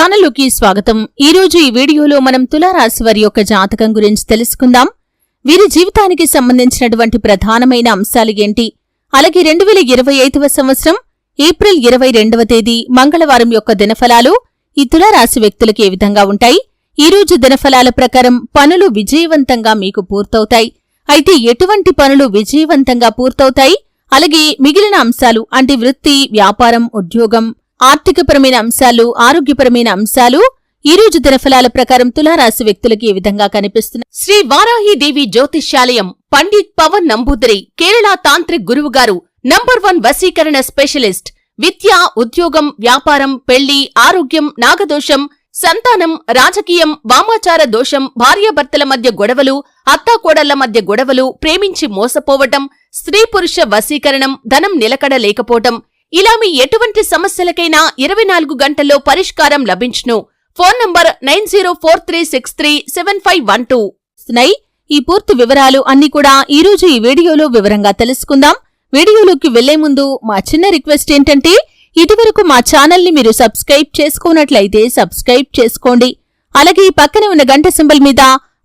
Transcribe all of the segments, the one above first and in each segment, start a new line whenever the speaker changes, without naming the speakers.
ఛానల్లోకి స్వాగతం. ఈ రోజు ఈ వీడియోలో మనం తులారాశి వారి యొక్క జాతకం గురించి తెలుసుకుందాం. వీరి జీవితానికి సంబంధించినటువంటి ప్రధానమైన అంశాలు ఏంటి? అలాగే రెండు వేల ఇరవై ఐదవ సంవత్సరం ఏప్రిల్ ఇరవై రెండవ తేదీ మంగళవారం యొక్క దినఫలాలు ఈ తులారాశి వ్యక్తులకు ఏ విధంగా ఉంటాయి? ఈ రోజు దినఫలాల ప్రకారం పనులు విజయవంతంగా మీకు పూర్తవుతాయి. అయితే ఎటువంటి పనులు విజయవంతంగా పూర్తవుతాయి? అలాగే మిగిలిన అంశాలు అంటే వృత్తి వ్యాపారం ఉద్యోగం ఆర్థికపరమైన అంశాలు ఆరోగ్యపరమైన అంశాలు ఈ రోజు దినఫలాల ప్రకారం తులారాశి వ్యక్తులకు ఈ విధంగా కనిపిస్తున్నాయి. శ్రీ వారాహిదేవి జ్యోతిష్యాలయం పండిత్ పవన్ నంబూదరి కేరళ తాంత్రిక్ గురువు గారు నంబర్ వన్ వశీకరణ స్పెషలిస్ట్ విద్య ఉద్యోగం వ్యాపారం పెళ్ళి ఆరోగ్యం నాగదోషం సంతానం రాజకీయం వామాచార దోషం భార్యాభర్తల మధ్య గొడవలు అత్తాకోడళ్ళ మధ్య గొడవలు ప్రేమించి మోసపోవటం స్త్రీ పురుష వశీకరణం ధనం నిలకడ లేకపోవటం ఇలా మీ ఎటువంటి సమస్యలకైనా ఇరవై నాలుగు గంటల్లో పరిష్కారం లభించును. Phone number nine zero four three six three seven five one two. ఈ పూర్తి వివరాలు అన్ని కూడా ఈ రోజు ఈ వీడియోలో వివరంగా తెలుసుకుందాం. వీడియోలోకి వెళ్ళే ముందు మా చిన్న రిక్వెస్ట్ ఏంటంటే ఇదివరకు మా ఛానల్ని మీరు సబ్స్క్రైబ్ చేసుకున్నట్లయితే సబ్స్క్రైబ్ చేసుకోండి. అలాగే ఈ పక్కనే ఉన్న గంట సింబల్ మీద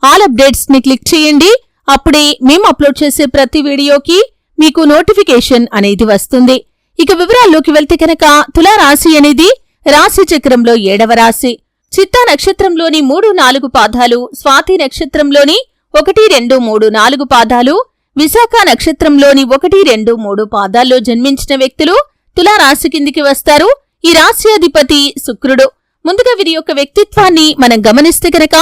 ఆల్ అప్డేట్స్ని క్లిక్ చేయండి. అప్పుడే మేము అప్లోడ్ చేసే ప్రతి వీడియోకి మీకు నోటిఫికేషన్ అనేది వస్తుంది. ఇక వివరాల్లోకి వెళ్తే కనుక తులారాశి అనేది రాశి చక్రంలో ఏడవ రాశి. చిత్తా నక్షత్రంలోని మూడు నాలుగు పాదాలు స్వాతి నక్షత్రంలోని ఒకటి రెండు మూడు నాలుగు పాదాలు విశాఖ నక్షత్రంలోని ఒకటి రెండు మూడు పాదాల్లో జన్మించిన వ్యక్తులు తులారాశి కిందికి వస్తారు. ఈ రాశ్యాధిపతి శుక్రుడు. ముందుగా వీరి యొక్క వ్యక్తిత్వాన్ని మనం గమనిస్తే గనక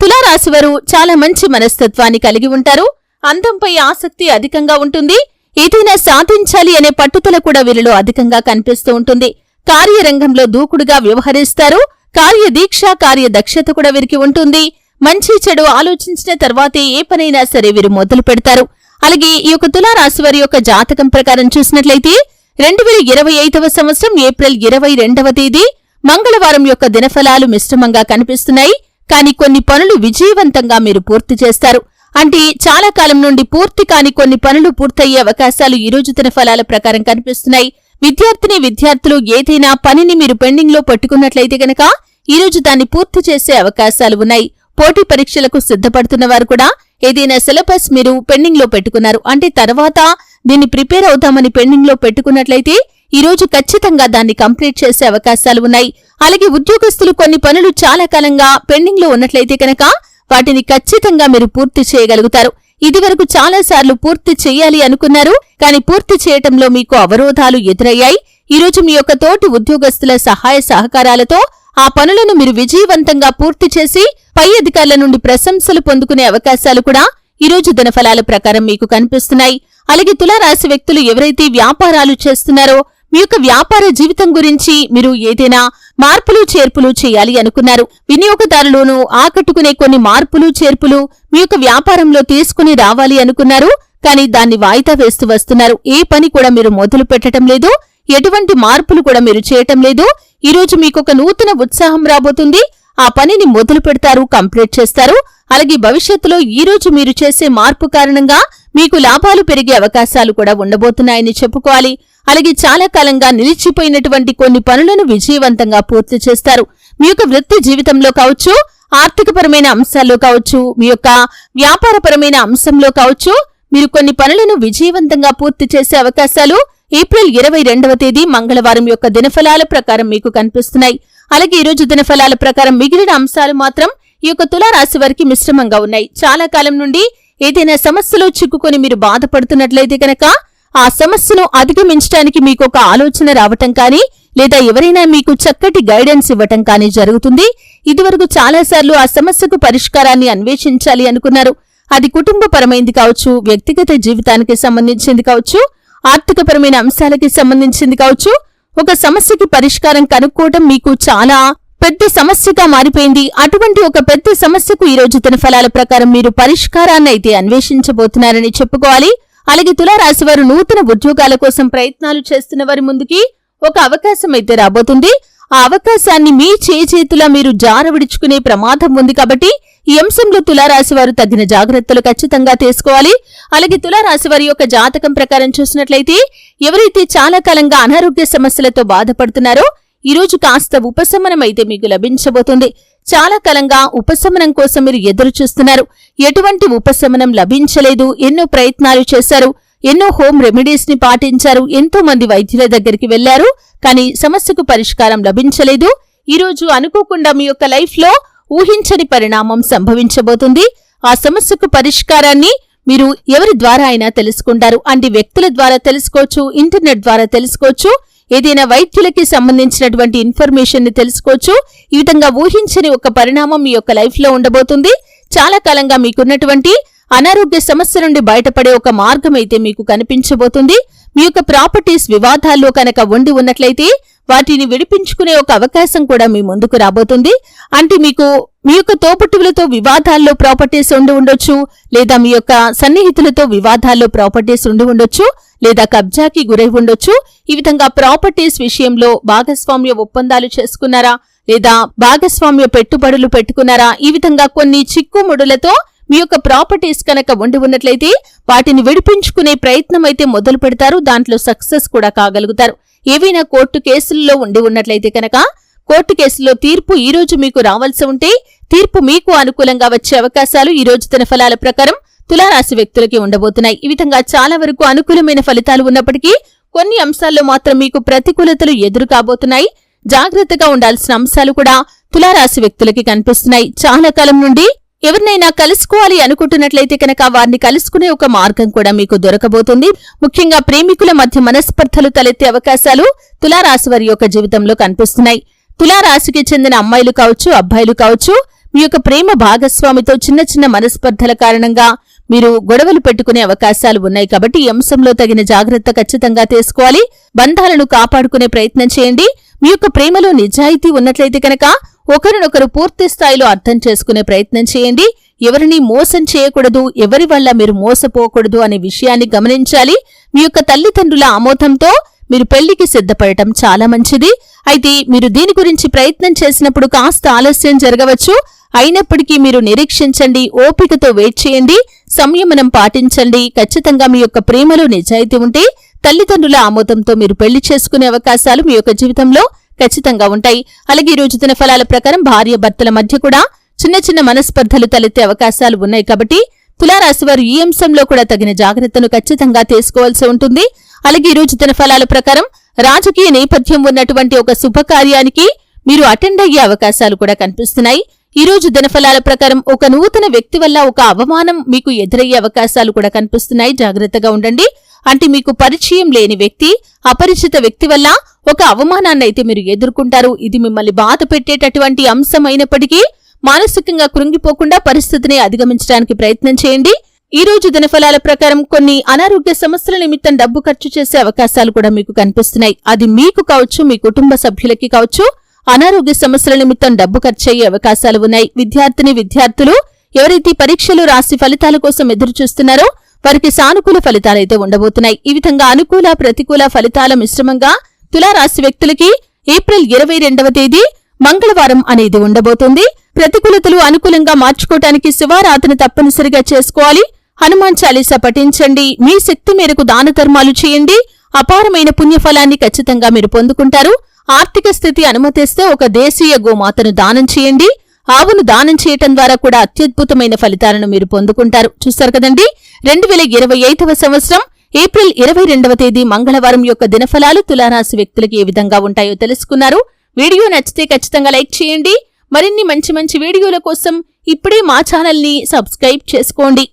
తులారాశి వారు చాలా మంచి మనస్తత్వాన్ని కలిగి ఉంటారు. అందంపై ఆసక్తి అధికంగా ఉంటుంది. ఏదైనా సాధించాలి అనే పట్టుదల కూడా వీరిలో అధికంగా కనిపిస్తూ ఉంటుంది. కార్యరంగంలో దూకుడుగా వ్యవహరిస్తారు. కార్యదీక్ష కార్యదక్షత కూడా వీరికి ఉంటుంది. మంచి చెడు ఆలోచించిన తర్వాతే ఏ పనైనా సరే వీరు మొదలు పెడతారు. అలాగే ఈ యొక్క తులారాశి వారి యొక్క జాతకం ప్రకారం చూసినట్లయితే రెండు వేల ఇరవై ఐదవ సంవత్సరం ఏప్రిల్ ఇరవై రెండవ తేదీ మంగళవారం యొక్క దినఫలాలు మిశ్రమంగా కనిపిస్తున్నాయి. కానీ కొన్ని పనులు విజయవంతంగా మీరు పూర్తి చేస్తారు. అంటే చాలా కాలం నుండి పూర్తి కాని కొన్ని పనులు పూర్తయ్యే అవకాశాలు ఈ రోజు ఫలాల ప్రకారం కనిపిస్తున్నాయి. విద్యార్థిని విద్యార్థులు ఏదైనా పనిని మీరు పెండింగ్లో పట్టుకున్నట్లయితే గనక ఈరోజు దాన్ని పూర్తి చేసే అవకాశాలు ఉన్నాయి. పోటీ పరీక్షలకు సిద్ధపడుతున్న వారు కూడా ఏదైనా సిలబస్ మీరు పెండింగ్లో పెట్టుకున్నారు. అంటే తర్వాత దీన్ని ప్రిపేర్ అవుతామని పెండింగ్లో పెట్టుకున్నట్లయితే ఈ రోజు ఖచ్చితంగా దాన్ని కంప్లీట్ చేసే అవకాశాలు ఉన్నాయి. అలాగే ఉద్యోగస్తులు కొన్ని పనులు చాలా కాలంగా పెండింగ్లో ఉన్నట్లయితే కనుక వాటిని ఖచ్చితంగా మీరు పూర్తి చేయగలుగుతారు. ఇదివరకు చాలాసార్లు పూర్తి చేయాలి అనుకున్నారు కానీ పూర్తి చేయటంలో మీకు అవరోధాలు ఎదురయ్యాయి. ఈ రోజు మీ యొక్క తోటి ఉద్యోగస్తుల సహాయ సహకారాలతో ఆ పనులను మీరు విజయవంతంగా పూర్తి చేసి పై అధికారుల నుండి ప్రశంసలు పొందుకునే అవకాశాలు కూడా ఈ రోజు దినఫలాల ప్రకారం మీకు కనిపిస్తున్నాయి. అలాగే తులారాశి వ్యక్తులు ఎవరైతే వ్యాపారాలు చేస్తున్నారో మీ యొక్క వ్యాపార జీవితం గురించి మీరు ఏదైనా మార్పులు చేర్పులు చేయాలి అనుకున్నారు. వినియోగదారులను ఆకట్టుకునే కొన్ని మార్పులు చేర్పులు మీ యొక్క వ్యాపారంలో తీసుకుని రావాలి అనుకున్నారు. కానీ దాన్ని వాయిదా వేస్తూ వస్తున్నారు. ఏ పని కూడా మీరు మొదలు పెట్టడం లేదు. ఎటువంటి మార్పులు కూడా మీరు చేయటం లేదు. ఈ రోజు మీకు ఒక నూతన ఉత్సాహం రాబోతుంది. ఆ పనిని మొదలు పెడతారు కంప్లీట్ చేస్తారు. అలాగే భవిష్యత్తులో ఈ రోజు మీరు చేసే మార్పు కారణంగా మీకు లాభాలు పెరిగే అవకాశాలు కూడా ఉండబోతున్నాయని చెప్పుకోవాలి. అలాగే చాలా కాలంగా నిలిచిపోయినటువంటి కొన్ని పనులను విజయవంతంగా పూర్తి చేస్తారు. మీ యొక్క వృత్తి జీవితంలో కావచ్చు ఆర్థికపరమైన అంశాల్లో కావచ్చు మీ యొక్క వ్యాపారపరమైన అంశంలో కావచ్చు మీరు కొన్ని పనులను విజయవంతంగా పూర్తి చేసే అవకాశాలు ఏప్రిల్ ఇరవై రెండవ తేదీ మంగళవారం యొక్క దినఫలాల ప్రకారం మీకు కనిపిస్తున్నాయి. అలాగే ఈ రోజు దినఫలాల ప్రకారం మిగిలిన అంశాలు మాత్రం ఈ యొక్క తులారాశి వారికి మిశ్రమంగా ఉన్నాయి. చాలా కాలం నుండి ఏదైనా సమస్యలో చిక్కుకొని మీరు బాధపడుతున్నట్లయితే కనుక ఆ సమస్యను అధిగమించడానికి మీకు ఒక ఆలోచన రావటం కానీ లేదా ఎవరైనా మీకు చక్కటి గైడెన్స్ ఇవ్వటం కానీ జరుగుతుంది. ఇదివరకు చాలాసార్లు ఆ సమస్యకు పరిష్కారాన్ని అన్వేషించాలి అనుకున్నారు. అది కుటుంబపరమైంది కావచ్చు వ్యక్తిగత జీవితానికి సంబంధించింది కావచ్చు ఆర్థికపరమైన అంశాలకి సంబంధించింది కావచ్చు. ఒక సమస్యకి పరిష్కారం కనుక్కోవటం మీకు చాలా పెద్ద సమస్యగా మారిపోయింది. అటువంటి ఒక పెద్ద సమస్యకు ఈ రోజు తన ఫలాల ప్రకారం మీరు పరిష్కారాన్ని అయితే అన్వేషించబోతున్నారని చెప్పుకోవాలి. అలాగే తులారాశి వారు నూతన ఉద్యోగాల కోసం ప్రయత్నాలు చేస్తున్న వారి ముందుకి ఒక అవకాశం అయితే రాబోతుంది. ఆ అవకాశాన్ని మీ చేతులా మీరు జారవిడుచుకునే ప్రమాదం ఉంది కాబట్టి ఈ అంశంలో తులారాశి వారు తగిన జాగ్రత్తలు ఖచ్చితంగా తీసుకోవాలి. అలాగే తులారాశి వారి యొక్క జాతకం ప్రకారం చూసినట్లయితే ఎవరైతే చాలా కాలంగా అనారోగ్య సమస్యలతో బాధపడుతున్నారో ఈ రోజు కాస్త ఉపశమనం అయితే మీకు లభించబోతుంది. చాలా కాలంగా ఉపశమనం కోసం మీరు ఎదురు చూస్తున్నారు. ఎటువంటి ఉపశమనం లభించలేదు. ఎన్నో ప్రయత్నాలు చేశారు. ఎన్నో హోమ్ రెమెడీస్ని పాటించారు. ఎంతో మంది వైద్యుల దగ్గరికి వెళ్ళారు కానీ సమస్యకు పరిష్కారం లభించలేదు. ఈరోజు అనుకోకుండా మీ యొక్క లైఫ్లో ఊహించని పరిణామం సంభవించబోతుంది. ఆ సమస్యకు పరిష్కారాన్ని మీరు ఎవరి ద్వారా అయినా తెలుసుకుంటారు. అంటే వ్యక్తుల ద్వారా తెలుసుకోవచ్చు ఇంటర్నెట్ ద్వారా తెలుసుకోవచ్చు. ఏదైనా వైద్యులకి సంబంధించినటువంటి ఇన్ఫర్మేషన్ని తెలుసుకోవచ్చు. ఈ విధంగా ఊహించని ఒక పరిణామం మీ యొక్క లైఫ్లో ఉండబోతుంది. చాలా కాలంగా మీకున్నటువంటి అనారోగ్య సమస్య నుండి బయటపడే ఒక మార్గం అయితే మీకు కనిపించబోతుంది. మీ యొక్క ప్రాపర్టీస్ వివాదాల్లో కనుక ఉండి ఉన్నట్లయితే వాటిని విడిపించుకునే ఒక అవకాశం కూడా మీ ముందుకు రాబోతుంది. అంటే మీకు మీ యొక్క తోపుట్టువులతో వివాదాల్లో ప్రాపర్టీస్ ఉండి ఉండొచ్చు లేదా మీ యొక్క సన్నిహితులతో వివాదాల్లో ప్రాపర్టీస్ ఉండి ఉండొచ్చు లేదా కబ్జాకి గురై ఉండొచ్చు. ఈ విధంగా ప్రాపర్టీస్ విషయంలో భాగస్వామ్య ఒప్పందాలు చేసుకున్నారా లేదా భాగస్వామ్య పెట్టుబడులు పెట్టుకున్నారా ఈ విధంగా కొన్ని చిక్కుముడులతో మీ యొక్క ప్రాపర్టీస్ కనుక ఉండి ఉన్నట్లయితే వాటిని విడిపించుకునే ప్రయత్నం అయితే మొదలు పెడతారు. దాంట్లో సక్సెస్ కూడా కాగలుగుతారు. ఏవైనా కోర్టు కేసుల్లో ఉండి ఉన్నట్లయితే కనుక కోర్టు కేసులో తీర్పు ఈ రోజు మీకు రావాల్సి ఉంటే తీర్పు మీకు అనుకూలంగా వచ్చే అవకాశాలు ఈ రోజు తన ఫలాల ప్రకారం తులారాశి వ్యక్తులకి ఉండబోతున్నాయి. ఈ విధంగా చాలా వరకు అనుకూలమైన ఫలితాలు ఉన్నప్పటికీ కొన్ని అంశాల్లో మాత్రం మీకు ప్రతికూలతలు ఎదురు కాబోతున్నాయి. జాగ్రత్తగా ఉండాల్సిన అంశాలు కూడా తులారాశి వ్యక్తులకి కనిపిస్తున్నాయి. చాలా కాలం నుండి ఎవరినైనా కలుసుకోవాలి అనుకుంటున్నట్లయితే కనుక వారిని కలుసుకునే ఒక మార్గం కూడా మీకు దొరకబోతుంది. ముఖ్యంగా ప్రేమికుల మధ్య మనస్పర్ధలు తలెత్తే అవకాశాలు తులారాశి వారి యొక్క జీవితంలో కనిపిస్తున్నాయి. తులారాశికి చెందిన అమ్మాయిలు కావచ్చు అబ్బాయిలు కావచ్చు మీ యొక్క ప్రేమ భాగస్వామితో చిన్న చిన్న మనస్పర్ధల కారణంగా మీరు గొడవలు పెట్టుకునే అవకాశాలు ఉన్నాయి కాబట్టి ఈ అంశంలో తగిన జాగ్రత్త ఖచ్చితంగా తీసుకోవాలి. బంధాలను కాపాడుకునే ప్రయత్నం చేయండి. మీ యొక్క ప్రేమలో నిజాయితీ ఉన్నట్లయితే కనుక ఒకరినొకరు పూర్తి స్థాయిలో అర్థం చేసుకునే ప్రయత్నం చేయండి. ఎవరిని మోసం చేయకూడదు ఎవరి వల్ల మీరు మోసపోకూడదు అనే విషయాన్ని గమనించాలి. మీ యొక్క తల్లిదండ్రుల ఆమోదంతో మీరు పెళ్ళికి సిద్ధపడటం చాలా మంచిది. అయితే మీరు దీని గురించి ప్రయత్నం చేసినప్పుడు కాస్త ఆలస్యం జరగవచ్చు. అయినప్పటికీ మీరు నిరీక్షించండి ఓపికతో వెయిట్ చేయండి సంయమనం పాటించండి. ఖచ్చితంగా మీ యొక్క ప్రేమలో నిజాయితీ ఉంటే తల్లిదండ్రుల ఆమోదంతో మీరు పెళ్ళి చేసుకునే అవకాశాలు మీ యొక్క జీవితంలో ఖచ్చితంగా ఉంటాయి. అలాగే ఈ రోజు దిన ప్రకారం భార్య భర్తల మధ్య కూడా చిన్న చిన్న మనస్పర్ధలు తలెత్తే అవకాశాలు ఉన్నాయి కాబట్టి తులారాశి వారు ఈ అంశంలో కూడా తగిన జాగ్రత్తను ఖచ్చితంగా తీసుకోవాల్సి ఉంటుంది. అలాగే ఈ రోజు దిన ప్రకారం రాజకీయ నేపథ్యం ఉన్నటువంటి ఒక శుభకార్యానికి మీరు అటెండ్ అయ్యే అవకాశాలు కూడా కనిపిస్తున్నాయి. ఈ రోజు దినఫలాల ప్రకారం ఒక నూతన వ్యక్తి వల్ల ఒక అవమానం మీకు ఎదురయ్యే అవకాశాలు కూడా కనిపిస్తున్నాయి. జాగ్రత్తగా ఉండండి. అంటే మీకు పరిచయం లేని వ్యక్తి అపరిచిత వ్యక్తి వల్ల ఒక అవమానాన్ని అయితే మీరు ఎదుర్కొంటారు. ఇది మిమ్మల్ని బాధ పెట్టేటటువంటి అంశం అయినప్పటికీ మానసికంగా కృంగిపోకుండా పరిస్థితిని అధిగమించడానికి ప్రయత్నం చేయండి. ఈ రోజు దినఫలాల ప్రకారం కొన్ని అనారోగ్య సమస్యల నిమిత్తం డబ్బు ఖర్చు చేసే అవకాశాలు కూడా మీకు కనిపిస్తున్నాయి. అది మీకు కావచ్చు మీ కుటుంబ సభ్యులకి కావచ్చు. అనారోగ్య సమస్యల నిమిత్తం డబ్బు ఖర్చయ్యే అవకాశాలు ఉన్నాయి. విద్యార్థిని విద్యార్థులు ఎవరైతే పరీక్షలు రాసి ఫలితాల కోసం ఎదురు చూస్తున్నారో వారికి సానుకూల ఫలితాలైతే ఉండబోతున్నాయి. ఈ విధంగా అనుకూల ప్రతికూల ఫలితాల మిశ్రమంగా తులారాశి వ్యక్తులకి ఏప్రిల్ ఇరవై రెండవ తేదీ మంగళవారం అనేది ఉండబోతుంది. ప్రతికూలతలు అనుకూలంగా మార్చుకోవటానికి శివారాధన తప్పనిసరిగా చేసుకోవాలి. హనుమాన్ చాలీసా పఠించండి. మీ శక్తి మేరకు దాన ధర్మాలు చేయండి. అపారమైన పుణ్యఫలాన్ని ఖచ్చితంగా మీరు పొందుకుంటారు. ఆర్థిక స్థితి అనుమతిస్తే ఒక దేశీయ గోమాతను దానం చేయండి. ఆవును దానం చేయటం ద్వారా కూడా అత్యద్భుతమైన ఫలితాలను మీరు పొందుకుంటారు. చూస్తారు కదండి. రెండు వేల ఇరవై ఐదవ సంవత్సరం ఏప్రిల్ ఇరవై రెండవ తేదీ మంగళవారం యొక్క దినఫలాలు తులారాశి వ్యక్తులకు ఏ విధంగా ఉంటాయో తెలుసుకున్నారు. వీడియో నచ్చితే ఖచ్చితంగా లైక్ చేయండి. మరిన్ని మంచి మంచి వీడియోల కోసం ఇప్పుడే మా ఛానల్ని సబ్స్క్రైబ్ చేసుకోండి.